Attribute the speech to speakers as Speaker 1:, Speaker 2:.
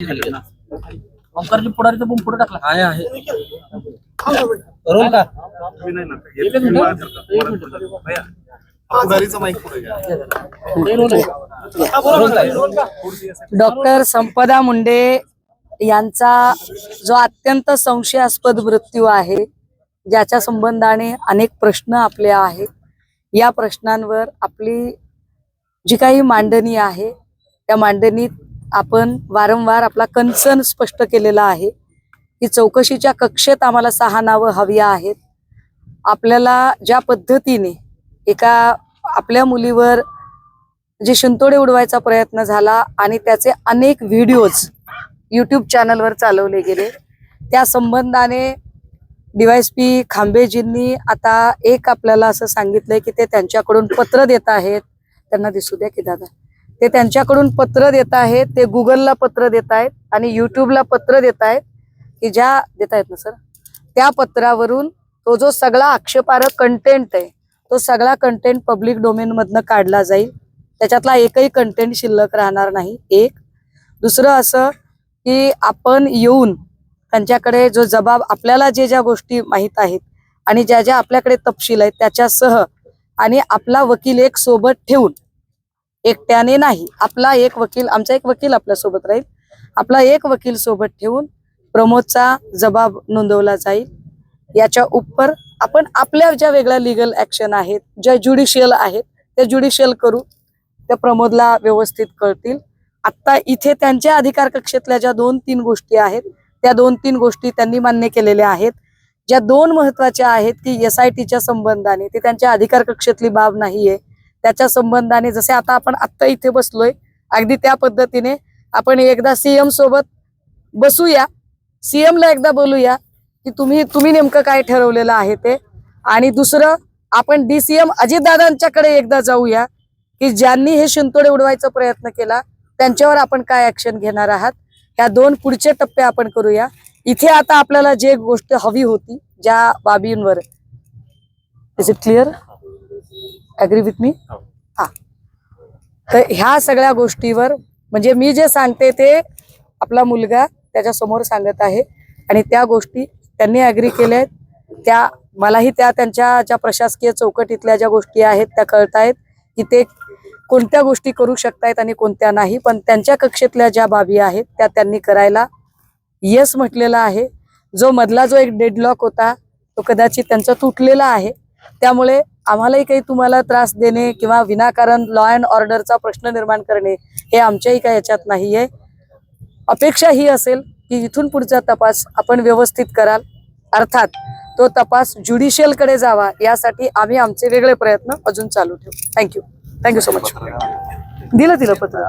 Speaker 1: ओंकारची पुढारी तर पुढे टाकला. आहे आहे. रोल का?
Speaker 2: डॉक्टर संपदा मुंडे यांचा जो अत्यंत संशयास्पद मृत्यू आहे ज्याच्या संबंधाने अनेक प्रश्न आपले आहेत. या प्रश्नांवर आपली जी काही मांडणी आहे त्या मांडणीत आपण वारंवार आपला कन्सर्न स्पष्ट केलेला आहे की चौकशीच्या कक्षेत आम्हाला सहा नावं हवी आहेत. आपल्याला ज्या पद्धतीने एका आपल्या मुलीवर जे शिंतोडे उडवायचा प्रयत्न झाला आणि त्याचे अनेक व्हिडिओज यूट्यूब चॅनलवर चालवले गेले त्या संबंधाने पी खांबेजींनी आता एक आपल्याला असं सांगितलंय की ते त्यांच्याकडून पत्र देत आहेत. त्यांना दिसू द्या की दादा. ते त्यांच्याकडून पत्र देत आहेत ते गुगलला पत्र देत आहेत आणि युट्यूबला पत्र देत आहेत की ज्या देत आहेत ना सर? त्या पत्रावरून तो जो सगळा आक्षेपार्ह कंटेंट आहे तो सगळा कंटेंट पब्लिक डोमेनमधनं काढला जाईल. त्याच्यातला एकही कंटेंट शिल्लक राहणार नाही एक. दुसरं असं की आपण येऊन त्यांच्याकडे जो जबाब आपल्याला जे ज्या गोष्टी माहीत आहेत आणि ज्या ज्या आपल्याकडे तपशील आहेत त्याच्यासह आणि आपला वकील एक सोबत ठेवून एकट्याने नाही. आपला एक वकील आमचा एक वकील आपल्यासोबत राहील. आपला एक वकील सोबत ठेवून प्रमोदचा जबाब नोंदवला जाईल. याच्या उपर आपण आपल्या ज्या वेगळ्या लिगल ऍक्शन आहेत ज्या ज्युडिशियल आहेत त्या ज्युडिशियल करू त्या प्रमोदला व्यवस्थित कळतील. आता इथे त्यांच्या अधिकार कक्षेतल्या ज्या दोन तीन गोष्टी आहेत त्या दोन तीन गोष्टी त्यांनी मान्य केलेल्या आहेत. ज्या दोन महत्त्वाच्या आहेत की एस आय टीच्या संबंधाने ती त्यांच्या अधिकार कक्षेतली बाब नाहीये. त्याच्या संबंधाने जसे आता आपण आत्ता इथे बसलोय अगदी त्या पद्धतीने आपण एकदा सीएम सोबत बसूया. सीएम ला एकदा बोलूया की तुम्ही तुम्ही नेमकं काय ठरवलेलं आहे ते. आणि दुसरं आपण डीसीएम अजितदादांच्याकडे एकदा जाऊया की ज्यांनी हे शिंतोडे उडवायचा प्रयत्न केला त्यांच्यावर आपण काय ऍक्शन घेणार आहात? ह्या दोन पुढचे टप्पे आपण करूया. इथे आता आपल्याला जे गोष्ट हवी होती ज्या बाबींवर. Is it clear agree with me हा. तर ह्या सगळ्या गोष्टीवर म्हणजे मी जे सांगते ते आपला मुलगा त्याच्यासमोर सांगत आहे. आणि त्या गोष्टी त्यांनी अग्री केल्या आहेत. त्या मलाही त्या त्यांच्या ज्या प्रशासकीय चौकटीतल्या ज्या गोष्टी आहेत त्या कळतायत. की ते कोणत्या गोष्टी करू शकतायत आणि कोणत्या नाही पण त्यांच्या कक्षेतल्या ज्या बाबी आहेत त्या त्यांनी करायला यस म्हटलेला आहे. जो मधला जो एक डेडलॉक होता तो कदाचित त्यांचा तुटलेला आहे. त्यामुळे आम्हालाही काही तुम्हाला त्रास देणे किंवा विनाकारण लॉ अँड ऑर्डरचा प्रश्न निर्माण करणे हे आमच्याही काही याच्यात नाही आहे अपेक्षा ही असेल की इथून पुढचा तपास आपण व्यवस्थित कराल. अर्थात तो तपास ज्युडिशियलकडे जावा यासाठी आम्ही आमचे वेगळे प्रयत्न अजून चालू ठेवू. थँक्यू थँक्यू सो मच दिलं दिलं पत्र.